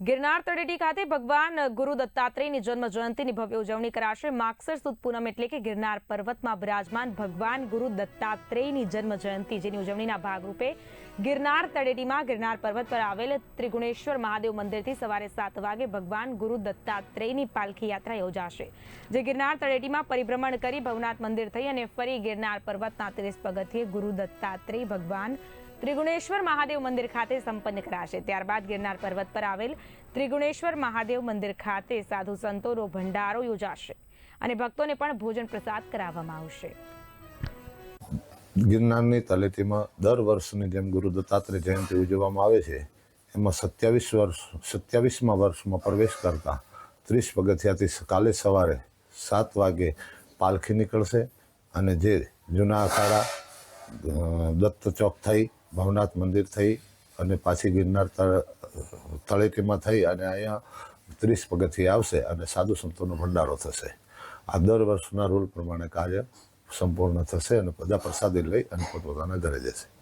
ગિરનાર તળેટી ખાતે ભગવાન ગુરુ દત્તાત્રેયની જન્મ જયંતિની ભવ્ય ઉજવણી કરાશે. માગસર સુદ પૂનમ એટલે કે ગિરનાર પર્વતમાં બિરાજમાન ભગવાન ગુરુ દત્તાત્રેયની જન્મ જયંતિ, જેની ઉજવણીના ભાગરૂપે ગિરનાર તળેટીમાં ગિરનાર પર્વત પર આવેલ ત્રિગુણેશ્વર મહાદેવ મંદિરથી સવારે સાત વાગે ભગવાન ગુરુ દત્તાત્રેયની પાલખી યાત્રા યોજાશે, જે ગિરનાર તળેટીમાં પરિભ્રમણ કરી ભવનાથ મંદિર થઈ અને ફરી ગિરનાર પર્વતના ત્રીસ પગથિયે ગુરુ દત્તાત્રેય ભગવાન ત્રિગુણેશ્વર મહાદેવ મંદિર ખાતે સંપન્ન કરાશે. ત્યારબાદ ગિરનાર પર્વત પર આવેલ ત્રિગુણેશ્વર મહાદેવ મંદિર ખાતે સાધુ સંતોનો ભંડારો યોજાશે અને ભક્તોને પણ ભોજન પ્રસાદ કરાવવામાં આવશે. ગિરનારની તલેટીમાં દર વર્ષની જેમ ગુરુ દત્તાત્રેય જયંતિ ઉજવવામાં આવે છે. એમાં સત્યાવીસ વર્ષ, સત્યાવીસમાં વર્ષમાં પ્રવેશ કરતા ત્રીસ પગથિયાથી કાલે સવારે સાત વાગે પાલખી નીકળશે અને જે જૂના અખાડા દત્ત ચોક થઈ ભવનાથ મંદિર થઈ અને પાછી ગિરનાર તળ- તળેટીમાં થઈ અને અહીંયા ત્રીસ પગથી આવશે અને સાધુ સંતોનો ભંડારો થશે. આ દર વર્ષના રૂલ પ્રમાણે કાર્ય સંપૂર્ણ થશે અને બધા પ્રસાદી લઈ અને પોતપોતાના ઘરે જશે.